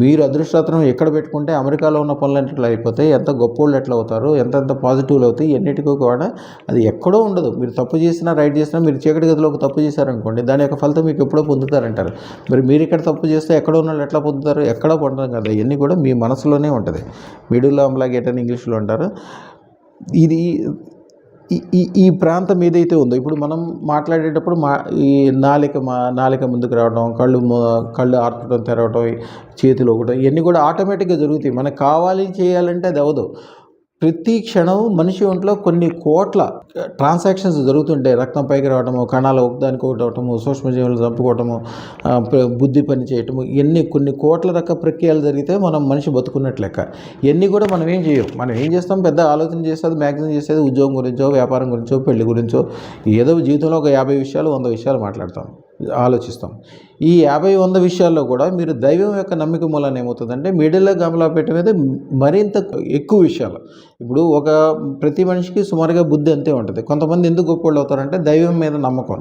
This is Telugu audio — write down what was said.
మీరు అదృష్టం ఎక్కడ పెట్టుకుంటే అమెరికాలో ఉన్న పనులు ఎట్లా అయిపోతాయి? ఎంత గొప్పోళ్ళు ఎట్లా అవుతారు? ఎంత ఎంత పాజిటివ్లు అవుతాయి? ఎన్నిటికీ కూడా అది ఎక్కడో ఉండదు. మీరు తప్పు చేసినా రైట్ చేసినా మీరు చీకటి గదిలో ఒక తప్పు చేశారనుకోండి దాని యొక్క ఫలితం మీకు ఎప్పుడో పొందుతారంటారు. మరి మీరు ఇక్కడ తప్పు చేస్తే ఎక్కడ ఉన్న వాళ్ళు ఎట్లా పొందుతారు? ఎక్కడ పొందడం కదా. ఇవన్నీ కూడా మీ మనసులోనే ఉంటుంది. మిడిల్ ఆమ్లాగేట్ అని ఇంగ్లీష్లో అంటారు. ఇది ఈ- ఈ ఈ ప్రాంతం ఏదైతే ఉందో ఇప్పుడు మనం మాట్లాడేటప్పుడు మా ఈ నాలిక మా నాలిక ముందుకు రావడం కళ్ళు కళ్ళు ఆర్చడం తెరవడం చేతులు ఒకటం ఇవన్నీ కూడా ఆటోమేటిక్గా జరుగుతాయి. మనకు కావాలి చేయాలంటే అది అవ్వదు. ప్రతి క్షణం మనిషి ఒంట్లో కొన్ని కోట్ల ట్రాన్సాక్షన్స్ జరుగుతుంటాయి. రక్తం పైకి రావటము కణాలు ఒకదానికి ఒకటి అవటము సూక్ష్మజీవులు చంపుకోవటము బుద్ధి పని చేయటము ఇవన్నీ కొన్ని కోట్ల రక ప్రక్రియలు జరిగితే మనం మనిషి బతుకున్నట్లు లెక్క. ఇవన్నీ కూడా మనం ఏం చేయం మనం ఏం చేస్తాం? పెద్ద ఆలోచన చేసేది మ్యాగ్జిన్ చేసేది ఉద్యోగం గురించో వ్యాపారం గురించో పెళ్ళి గురించో ఏదో జీవితంలో ఒక యాభై విషయాలు వంద విషయాలు మాట్లాడతాం. ఆలోచిస్తాం. ఈ యాభై వంద విషయాల్లో కూడా మీరు దైవం యొక్క నమ్మిక మూలాన్ని ఏమవుతుందంటే మిడిల్లో గమలాపేట మీద మరింత ఎక్కువ విషయాలు. ఇప్పుడు ఒక ప్రతి మనిషికి సుమారుగా బుద్ధి అంతే ఉంటుంది. కొంతమంది ఎందుకు గొప్పవాళ్ళు అవుతారంటే దైవం మీద నమ్మకం.